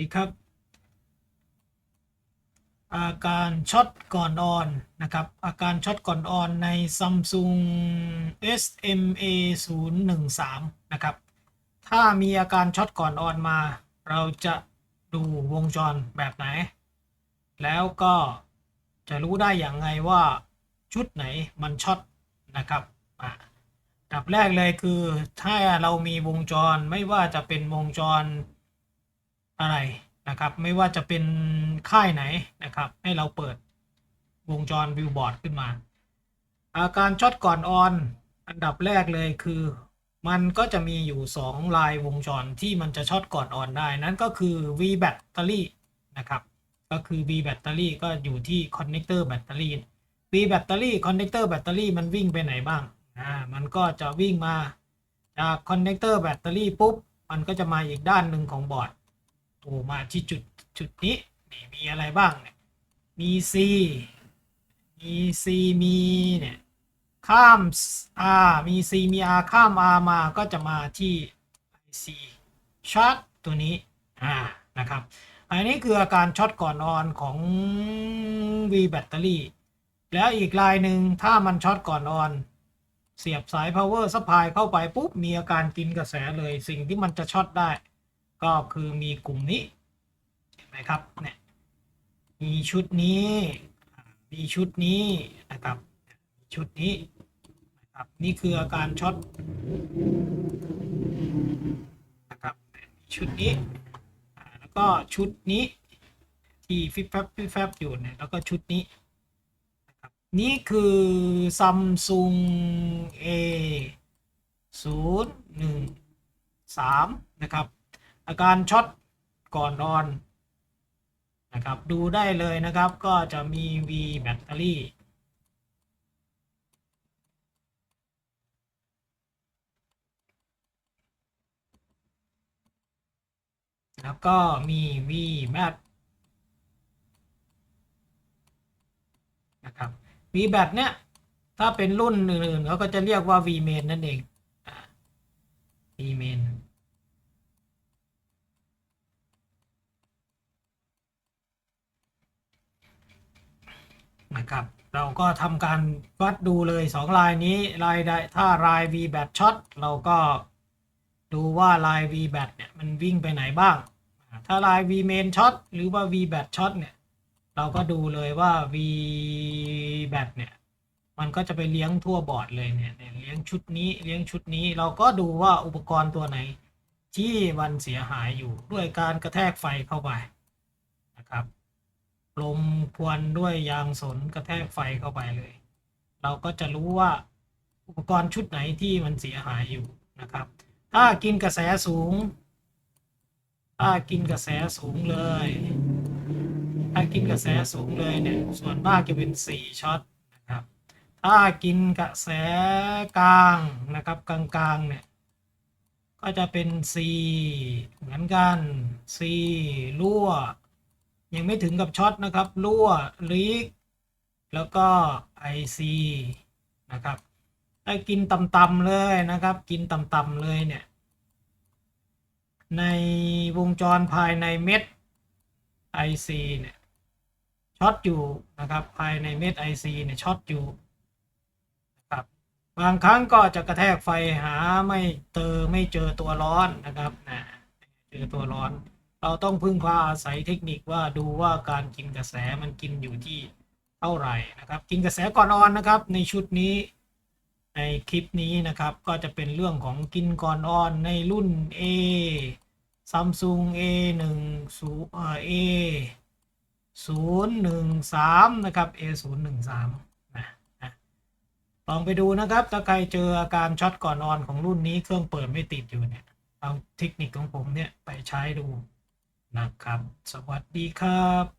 ดีครับ อาการช็อตก่อนออนนะครับ อาการช็อตก่อนออนใน Samsung SMA 0 1 3นะครับ ถ้ามีอาการช็อตก่อนออนมา เราจะดูวงจรแบบไหน แล้วก็จะรู้ได้อย่างไงว่าชุดไหนมันช็อตนะครับอะดับแรกเลยคือถ้าเรามีวงจรไม่ว่าจะเป็นวงจร อะไรนะครับ ไม่ว่าจะเป็นค่ายไหนนะครับ ให้เราเปิดวงจรวิวบอร์ดขึ้นมา อาการช็อตก่อนออน อันดับแรกเลยคือ มันก็จะมีอยู่ 2 ลายวงจรที่มันจะช็อตก่อนออนได้ นั่นก็คือ V แบตเตอรี่นะครับ ก็คือ V แบตเตอรี่ก็อยู่ที่คอนเนคเตอร์แบตเตอรี่ V แบตเตอรี่คอนเนคเตอร์แบตเตอรี่มันวิ่งไปไหนบ้างอ่ามันก็จะวิ่งมาจากคอนเนคเตอร์แบตเตอรี่ปุ๊บ มันก็จะมาอีกด้านหนึ่งของบอร์ด โอ้มาที่จุดจุดนี้นี่มีอะไรบ้างเนี่ยมี C มี C มีเนี่ยข้าม R มี C มี R ข้าม R มาก็จะมาที่ IC ช็อตตัวนี้อ่านะครับ อันนี้คืออาการช็อตก่อนออนของ V แบตเตอรี่ แล้วอีกลายหนึ่งถ้ามันช็อตก่อนออน เสียบสาย power supply เข้าไปปุ๊บมีอาการกินกระแสเลยสิ่งที่มันจะช็อตได้ ก็คือมีกลุ่มนี้เห็นไหมครับเนี่ยมีชุดนี้มีชุดนี้นะครับชุดนี้นะครับนี่คืออาการช็อตนะครับชุดนี้แล้วก็ชุดนี้ที่ฟิบแฟบฟิบแฟบอยู่เนี่ยแล้วก็ชุดนี้นะครับนี่คือ Samsung A 0 1 3นะครับ อาการช็อตก่อนนอนนะครับ ดูได้เลยนะครับก็จะมี V แบตเตอรี่แล้วก็มี V แบตนะครับ V แบตเนี่ย ถ้าเป็นรุ่นอื่นๆเขาก็จะเรียกว่า V main นั่นเอง V main นะครับ เราก็ทำการวัดดูเลย 2 ลายนี้ลายใดถ้าลาย V แบตช็อตเราก็ดูว่าลาย V แบตเนี่ยมันวิ่งไปไหนบ้าง ถ้าลาย V main ช็อตหรือว่า V แบตช็อตเนี่ยเราก็ดูเลยว่า V แบตเนี่ยมันก็จะไปเลี้ยงทั่วบอร์ดเลยเนี่ยเลี้ยงชุดนี้เลี้ยงชุดนี้เราก็ดูว่าอุปกรณ์ตัวไหนที่มันเสียหายอยู่ด้วยการกระแทกไฟเข้าไปนะครับ ลมควันด้วยยางสนกระแทกไฟเข้าไปเลย เราก็จะรู้ว่าอุปกรณ์ชุดไหนที่มันเสียหายอยู่นะครับ ถ้ากินกระแสสูง ถ้ากินกระแสสูงเลย ถ้ากินกระแสสูงเลยเนี่ยส่วนมากจะเป็นสี่ช็อตนะครับ ถ้ากินกระแสกลางนะครับกลางๆเนี่ยก็จะเป็น C เหมือนกัน C รั่ว ยังไม่ถึงกับช็อตนะครับ รั่วลีกแล้วก็ IC นะครับถ้ากินต่ำๆเลยนะครับ กินต่ำๆเลยเนี่ย ในวงจรภายในเม็ด IC เนี่ยช็อตอยู่นะครับ ภายในเม็ด IC เนี่ยช็อตอยู่นะครับบางครั้งก็จะกระแทกไฟหาไม่เจอไม่เจอตัวร้อนนะครับนะเจอตัวร้อน เราต้องพึ่งพาอาศัยเทคนิคว่าดูว่าการกินกระแสมันกินอยู่ที่เท่าไหร่นะครับ กินกระแสก่อนนอนนะครับ ในชุดนี้ในคลิปนี้นะครับ ก็จะเป็นเรื่องของกินก่อนออนในรุ่น A Samsung A 1 0เอ่อ A 0 1 3นะครับ A 0 1 3นะนะลองไปดูนะครับ ถ้าใครเจออาการช็อตก่อนออนของรุ่นนี้เครื่องเปิดไม่ติดอยู่เนี่ยเอาเทคนิคของผมเนี่ยไปใช้ดู นะครับ สวัสดีครับ